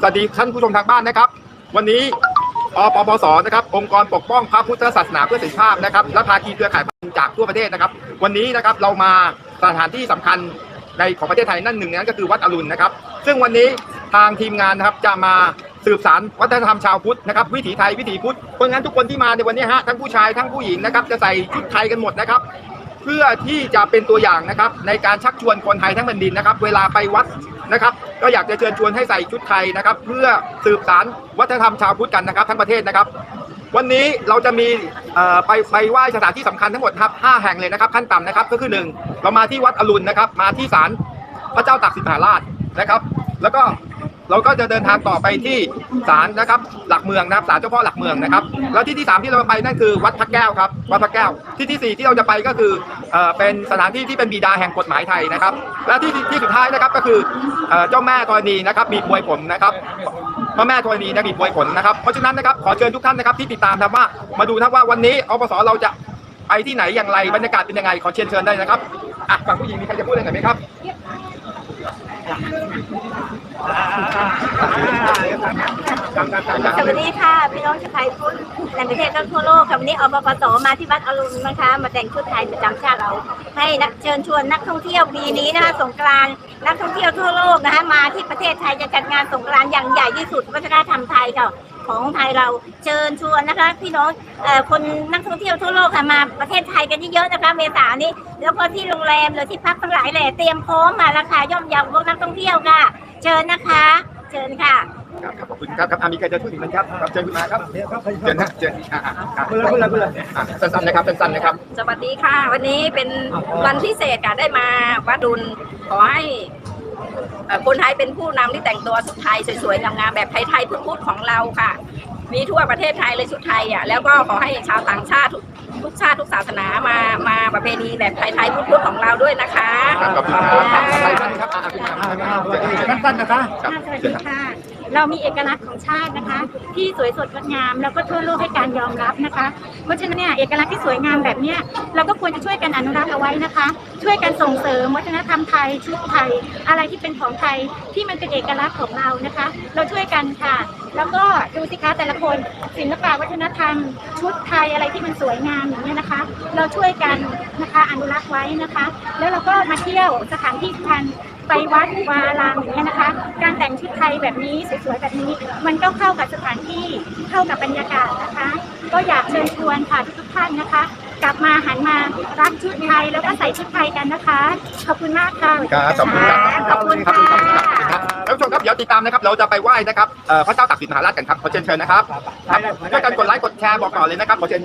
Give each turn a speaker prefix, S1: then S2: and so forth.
S1: สวัสดีท่านผู้ชมทางบ้านนะครับ วันนี้อปปสนะครับ องค์กรปกป้องพระพุทธศาสนาเพื่อสันติภาพนะครับและภาคีเครือข่ายจากทั่วประเทศนะครับ วันนี้นะครับเรามาสถานที่สำคัญในของประเทศไทยนั่นหนึ่งนนั้นก็คือวัดอรุณนะครับ ซึ่งวันนี้ทางทีมงานนะครับจะมาสืบสารวัฒนธรรมชาวพุทธนะครับวิถีไทยวิถีพุทธเพราะงั้นทุกคนที่มาในวันนี้ฮะทั้งผู้ชายทั้งผู้หญิงนะครับจะใส่ชุดไทยกันหมดนะครับ เพื่อที่จะเป็นตัวอย่างนะครับในการชักชวนคนไทยทั้งแผ่นดินนะครับ เวลาไปวัด นะครับ ก็อยากจะเชิญชวนให้ใส่ชุดไทยนะครับ เพื่อสืบสารวัฒนธรรมชาวพุทธกันนะครับ ทั้งประเทศนะครับ วันนี้เราจะมีไปไปไหว้สถานที่สำคัญทั้งหมดครับ5แห่งเลยนะครับขั้นต่ำนะครับก็คือหนึ่งเรามาที่วัดอรุณนะครับ มาที่ศาลพระเจ้าตากสินมหาราชนะครับ แล้วก็เราก็จะเดินทางต่อไปที่ศาลนะครับ หลักเมืองนะครับศาลเจ้าพ่อหลักเมืองนะครับ แล้วที่ที่สามที่เราไปนั่นคือวัดพระแก้วครับวัดพระแก้วที่ที่สี่ที่เราจะไปก็คือ เป็นสถานที่ที่เป็นบิดาแห่งกฎหมายไทยนะครับ และที่ที่สุดท้ายนะครับก็คือเจ้าแม่ธรณีนะครับมีบวยผลนะครับพระแม่ธรณีนะมีบวยผลนะครับเพราะฉะนั้นนะครับขอเชิญทุกท่านนะครับที่ติดตามนะครับว่ามาดูนะครับว่าวันนี้อปสเราจะไปที่ไหนอย่างไรบรรยากาศเป็นยังไงขอเชิญเชิญได้นะครับอะฝั่งผู้หญิงมีใครจะพูดอะไรไหมครับ
S2: สวัสดีค่ะ พี่น้องชาวไทยพุทธในประเทศและทั่วโลกค่ะวันนี้อปปสมาที่วัดอรุณนะคะ มาแต่งชุดไทยประจำชาติเรา ให้นักเชิญชวนนักท่องเที่ยวปีนี้นะคะสงกรานต์นักท่องเที่ยวทั่วโลกนะคะมาที่ประเทศไทยจะจัดงานสงกรานต์อย่างใหญ่ที่สุดวัฒนธรรมไทยค่ะของไทยเราเชิญชวนนะคะ พี่น้องอคนนักท่องเที่ยวทั่วโลกค่ะมาประเทศไทยกันเยอะๆนะคะเมษานี้แล้วก็ที่โรงแรมหรือที่พักทั้งหลายแหละเตรียมพร้อมมาราคาย่อมเยาพวกนักท่องเที่ยวค่ะ เชิญนะคะ เชิญค่ะ
S1: ครับครับขอบคุณครับครับอะมีใครจะพูดถึงไหมครับครับเชิญขึ้นมาครับเชิญนะเชิญอะอะอะ
S3: เพื่อนเพื่อนเพื่อน
S1: อะสั้นๆนะครับสั้นๆนะครับ
S4: สวัสดีค่ะ วันนี้เป็นวันพิเศษค่ะได้มาวัดดุลขอให้เอ่อคนไทยเป็นผู้นำที่แต่งตัวชุดไทยสวยๆงามๆแบบไทยๆพุทธๆของเราค่ะ มีทั่วประเทศไทยเลยชุดไทยอะแล้วก็ขอให้ชาวต่างชาติทุกทุกชาติทุกศาสนามามาประเพณีแบบไทยๆพุทธๆของเราด้วยนะคะ
S1: ครับขอบคุณครับอะไรบ้างครับอะอะคุณครับเชิญ
S3: สั้นๆนะคะ
S1: ครับ
S5: สวัส
S1: เชิ
S5: ดี
S1: ญครับ
S5: ค่ะ เรามีเอกลักษณ์ของชาตินะคะ ที่สวยสดงดงามแล้วก็ทั่วโลกให้การยอมรับนะคะ เพราะฉะนั้นเนี่ยเอกลักษณ์ที่สวยงามแบบเนี้ยเราก็ควรจะช่วยกันอนุรักษ์เอาไว้นะคะ ช่วยกันส่งเสริมวัฒนธรรมไทยชุดไทย อะไรที่เป็นของไทยที่มันเป็นเอกลักษณ์ของเรานะคะ เราช่วยกันค่ะ แล้วก็ดูสิคะแต่ละคนศิลปะวัฒนธรรม ชุดไทยอะไรที่มันสวยงามอย่างเงี้ยนะคะ เราช่วยกันนะคะอนุรักษ์ไว้นะคะ แล้วเราก็มาเที่ยวสถานที่สำคัญ ไปวัดวาอารามอย่างเงี้ยนะคะ การแต่งชุดไทยแบบนี้สวยๆแบบนี้ มันก็เข้ากับสถานที่เข้ากับบรรยากาศนะคะ ก็อยากเชิญชวนค่ะทุกๆท่านนะคะ กลับมาหันมารักชุดไทยแล้วก็ใส่ชุดไทยกันนะคะ ขอบคุณมากค่ะ
S1: ครับขอบคุณครับ
S2: ขอบคุณ
S1: ขอบคุณครับ
S2: ค่ะ
S1: ท่านผู้ชมครับเดี๋ยวติดตามนะครับ เราจะไปไหว้นะครับเอ่อพระเจ้าตากสินมหาราชกันครับขอเชิญเชิญนะครับครับช่วยกันกดไลค์กดแชร์บอกต่อเลยนะครับขอเชิญ